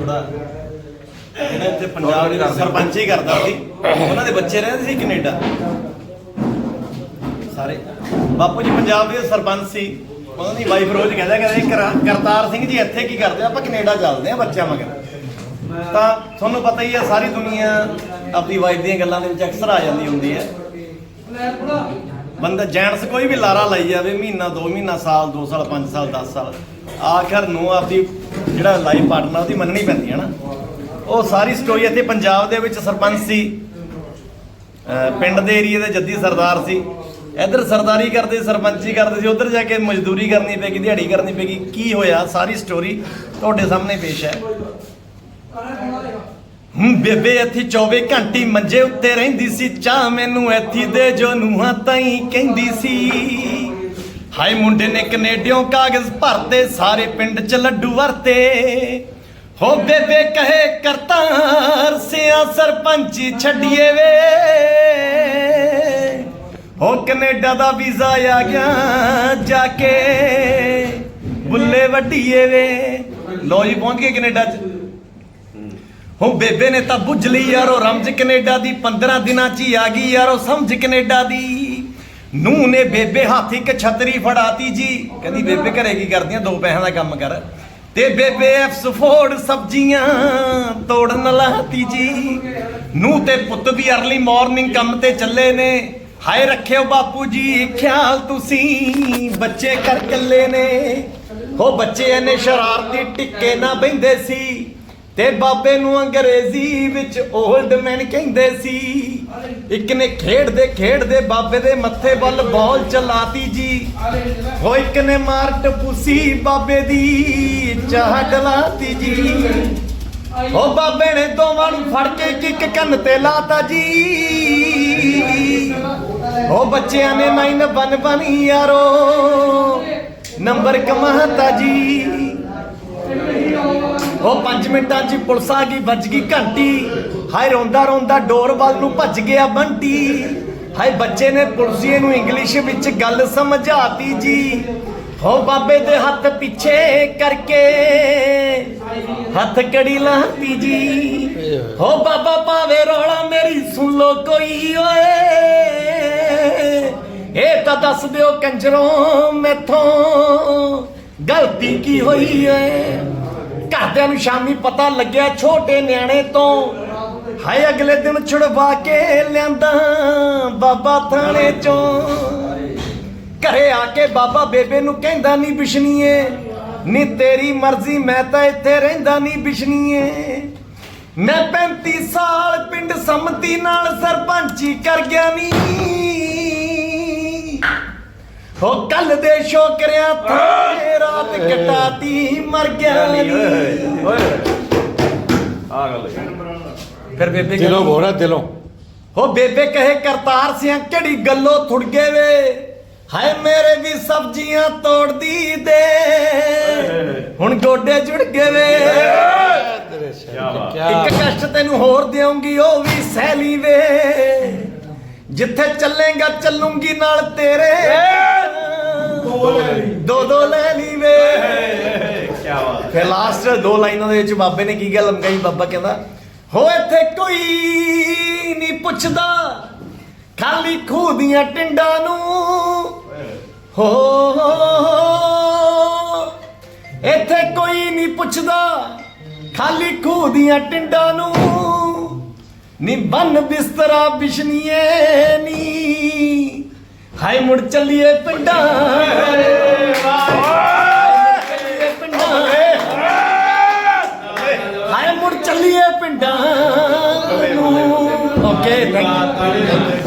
ਜੋੜਾ। ਜਿਹੜਾ ਇੱਥੇ ਪੰਜਾਬ ਦੇ ਸਰਪੰਚ ਹੀ ਕਰਦਾ ਸੀ। ਉਹਨਾਂ ਦੇ ਬੱਚੇ ਰਹਿੰਦੇ ਸੀ ਕੈਨੇਡਾ। ਸਾਰੇ। ਬਾਪੂ ਜੀ ਪੰਜਾਬ ਦੇ ਸਰਪੰਚ ਸੀ। ਉਹਨਾਂ ਦੀ ਵਾਈਫ ਰੋਜ਼ ਕਹਿੰਦਾ ਕਹਿੰਦੇ ਕਰਾ- ਕਰਤਾਰ ਸਿੰਘ ਜੀ, ਇੱਥੇ ਕੀ ਕਰਦੇ ਆਪਾਂ ਕੈਨੇਡਾ ਚੱਲਦੇ ਆ ਬੱਚਿਆਂ ਮਗਰ। ਤਾਂ ਤੁਹਾਨੂੰ ਪਤਾ ਹੀ ਹੈ ਸਾਰੀ ਦੁਨੀਆ ਆਪਣੀ ਵਾਈਫ ਦੀਆਂ ਗੱਲਾਂ ਦੇ ਵਿੱਚ ਅਕਸਰ ਆ ਜਾਂਦੀ ਹੁੰਦੀ ਹੈ। ਬੰਦਾ ਜੈਂਟਸ ਕੋਈ ਵੀ ਲਾਰਾ ਲਾਈ ਜਾਵੇ, ਮਹੀਨਾ 2 ਮਹੀਨਾ, ਸਾਲ 2 ਸਾਲ 5 ਸਾਲ 10 ਸਾਲ, ਆਖਰ ਨੂੰ ਆਪਦੀ ਜਿਹੜਾ ਲਾਈਫ ਪਾਰਟਨਰ ਉਹਦੀ ਮੰਨਣੀ ਪੈਂਦੀ ਹੈ ਨਾ। ਉਹ ਸਾਰੀ ਸਟੋਰੀ ਇੱਥੇ ਪੰਜਾਬ ਦੇ ਵਿੱਚ ਸਰਪੰਚ ਸੀ ਪਿੰਡ ਦੇ ਏਰੀਏ ਦੇ ਜੱਦੀ ਸਰਦਾਰ ਸੀ। ਇੱਧਰ ਸਰਦਾਰੀ ਕਰਦੇ, ਸਰਪੰਚੀ ਕਰਦੇ ਸੀ, ਉੱਧਰ ਜਾ ਕੇ ਮਜ਼ਦੂਰੀ ਕਰਨੀ ਪੈਗੀ ਦਿਹਾੜੀ ਕਰਨੀ ਪੈਗੀ ਕੀ ਹੋਇਆ? ਸਾਰੀ ਸਟੋਰੀ ਤੁਹਾਡੇ ਸਾਹਮਣੇ ਪੇਸ਼ ਹੈ। ਬੇਬੇ, ਇੱਥੇ 24 ਘੰਟੇ ਮੰਜੇ ਉੱਤੇ ਰਹਿੰਦੀ ਸੀ। ਚਾਹ ਮੈਨੂੰ ਇੱਥੇ ਦੇ ਜੋ ਨੂਹਾਂ ਤਾਈ ਕਹਿੰਦੀ ਸੀ। ਹਾਏ ਮੁੰਡੇ ਨੇ ਕੈਨੇਡੀਓਂ ਕਾਗਜ਼ ਭਰਤੇ, ਸਾਰੇ ਪਿੰਡ ਚ ਲੱਡੂ ਵਰਤੇ। ਹੋ ਬੇਬੇ, ਕਹੇ ਕਰਤਾਰ ਸਿਆ ਸਰਪੰਚੀ ਛੱਡੀਏ ਵੇ। ਹੋ ਕੈਨੇਡਾ ਦਾ ਵੀਜ਼ਾ ਆ ਗਿਆ ਜਾ ਕੇ। ਬੁੱਲੇ ਵੱਡੀਏ ਵੇ। ਲੋ ਜੀ, ਪਹੁੰਚ ਗਏ ਕੈਨੇਡਾ ਚ। ਹੋ ਬੇਬੇ ਨੇ ਤਾਂ ਬੁੱਝ ਲਈ ਯਾਰੋ, ਰਮਜ ਕੈਨੇਡਾ ਦੀ 15 ਦਿਨਾਂ ਚ ਹੀ ਆ ਗਈ ਯਾਰੋ, ਸਮਝ ਕੈਨੇਡਾ ਦੀ। ਨੂੰ ਨੇ ਬੇਬੇ ਹੱਥ ਇੱਕ ਛਤਰੀ ਫੜਾਤੀ ਜੀ। ਕਹਿੰਦੀ, ਬੇਬੇ ਘਰੇ ਕੀ ਕਰਦੀਆਂ? ਦੋ ਪੈਸਿਆਂ ਦਾ ਕੰਮ ਕਰ। ਤੇ ਬੇਬੇ ਐਫਸ ਸਬਜ਼ੀਆਂ ਤੋੜਨ ਲਾਤੀ ਜੀ। ਨੂੰ ਤੇ ਪੁੱਤ ਵੀ ਅਰਲੀ ਮਾਰਨਿੰਗ ਕੰਮ ਤੇ ਚੱਲੇ ਨੇ। ਹਾਏ ਰੱਖਿਓ ਬਾਪੂ ਜੀ, ਖਿਆਲ ਤੁਸੀਂ, ਬੱਚੇ ਕਰ ਕੱਲੇ ਨੇ। ਹੋ ਬੱਚੇ ਇਹਨੇ ਸ਼ਰਾਰਤੀ ਟਿੱਕੇ ਨਾ ਬੈੰਦੇ ਸੀ। ਤੇ ਬਾਬੇ ਨੂੰ ਅੰਗਰੇਜ਼ੀ ਵਿੱਚ 올ਡ ਮੈਨ ਕਹਿੰਦੇ ਸੀ। ਇੱਕ ਨੇ ਖੇਡਦੇ ਖੇਡਦੇ ਬਾਬੇ ਦੇ ਮੱਥੇ ਵੱਲ ਬਾਲ ਚਲਾਤੀ ਜੀ। ਹੋ ਇੱਕ ਨੇ ਮਾਰ ਟਪੂਸੀ ਬਾਬੇ ਦੀ ਚਾਹ ਡਲਾਤੀ ਜੀ। ਹੋ ਬਾਬੇ ਨੇ ਦੋਵਾਂ ਨੂੰ ਫੜ ਕੇ ਕਿੱਕ ਕੰਨ ਤੇ ਲਾਤਾ ਜੀ। ਹੋ ਬੱਚਿਆਂ ਨੇ ਨਾਈਨ ਬਨ ਬਨੀ ਯਾਰੋ ਨੰਬਰ ਕਮਾਤਾ ਜੀ। ਉਹ 5 ਮਿੰਟਾਂ 'ਚ ਪੁਲਿਸ ਆ ਗਈ, ਵੱਜ ਗਈ ਘੰਟੀ। ਹਾਏ, ਰੋਂਦਾ ਰੋਂਦਾ ਡੋਰ ਵੱਲ ਨੂੰ ਭੱਜ ਗਿਆ ਬੰਟੀ। ਹਾਏ, ਬੱਚੇ ਨੇ ਪੁਲਿਸੀਏ ਨੂੰ ਇੰਗਲਿਸ਼ ਵਿੱਚ ਗੱਲ ਸਮਝਾਤੀ ਜੀ। ਹੋ ਬਾਬੇ ਦੇ ਹੱਥ ਪਿੱਛੇ ਕਰਕੇ, ਹੱਥ ਕੜੀ ਲਾਤੀ ਜੀ। ਹੋ ਬਾਬਾ ਪਾਵੇ ਰੋਲਾ ਮੇਰੀ ਸੁਣ ਲੋ ਕੋਈ, ਓਏ। ਇਹ ਤਾਂ ਦੱਸ ਦਿਓ ਕੰਜਰੋਂ ਮੈਥੋਂ ਗਲਤੀ ਕੀ ਹੋਈ ਏ ਘਰਦਿਆਂ ਨੂੰ ਸ਼ਾਮੀ ਪਤਾ ਲੱਗਿਆ ਛੋਟੇ ਨਿਆਣੇ ਤੋਂ। ਹਾਏ, ਅਗਲੇ ਦਿਨ ਛੁੜਵਾ ਕੇ ਲਿਆਂਦਾ ਬਾਬਾ ਥਾਣੇ ਚੋਂ। ਘਰੇ ਆ ਕੇ ਬਾਬਾ ਬੇਬੇ ਨੂੰ ਕਹਿੰਦਾ ਨਹੀਂ ਬਿਸ਼ਨੀਏ, ਨੀ ਤੇਰੀ ਮਰਜ਼ੀ, ਮੈਂ ਤਾਂ ਇੱਥੇ ਰਹਿੰਦਾ ਨਹੀਂ ਬਿਸ਼ਨੀਏ। ਮੈਂ 35 ਸਾਲ ਪਿੰਡ ਸੰਮਤੀ ਨਾਲ ਸਰਪੰਚੀ ਕਰ ਗਿਆ ਨੀ। ਹੋ ਕੱਲ ਦੇ ਸ਼ੋਕਰਿਆਂ ਤੇ ਰਾਤ ਕਟਾਤੀ ਮਰ ਗਿਆ ਨੀ। ਆ ਗੱਲ ਫਿਰ ਬੇਬੇ ਦਿਲੋਂ ਬੋਲਾ ਦਿਲੋਂ। ਹੋ ਬੇਬੇ ਕਹੇ ਕਰਤਾਰ ਸਿਆਂ ਕਿਹੜੀ ਗੱਲੋਂ ਥੁੜ ਗਏ ਵੇ? ਹਾਏ ਮੇਰੇ ਵੀ ਸਬਜ਼ੀਆਂ ਤੋੜਦੀ ਦੇ। ਹੁਣ ਗੋਡੇ ਜੁੜ ਗਏ ਵੇ। ਇੱਕ ਕਸ਼ਟ ਤੈਨੂੰ ਹੋਰ ਦੇਵਾਂਗੀ ਉਹ ਵੀ ਸਹਿਲੀ ਵੇ। ਜਿੱਥੇ ਚੱਲੇਗਾ ਚੱਲੂੰਗੀ ਨਾਲ ਤੇਰੇ। ਦੋ ਦੋ ਲੈ ਲਈ ਵੇ। ਕੀ ਬਾਤ ਫਿਰ ਲਾਸਟ ਦੋ ਲਾਈਨਾਂ ਦੇ ਵਿੱਚ ਬਾਬੇ ਨੇ ਕੀ ਗੱਲ ਲਮਕਾਈ? ਬਾਬਾ ਕਹਿੰਦਾ, ਹੋ ਇੱਥੇ ਕੋਈ ਨਹੀਂ ਪੁੱਛਦਾ, ਖਾਲੀ ਖੂਹ ਦੀਆਂ ਟਿੰਡਾਂ ਨੂੰ। ਹੋ ਇੱਥੇ ਕੋਈ ਨਹੀਂ ਪੁੱਛਦਾ, ਖਾਲੀ ਖੂਹ ਦੀਆਂ ਟਿੰਡਾਂ ਨੂੰ। ਨੀ ਬੰਨ ਬਿਸਤਰਾ ਬਿਸ਼ਨੀਏ ਨੀ। ਹਾਏ ਮੁੜ ਚੱਲੀਏ ਪਿੰਡਾਂ ਹਾਏ ਮੁੜ ਚੱਲੀਏ ਪਿੰਡਾਂ ਨੂੰ। Okay thank you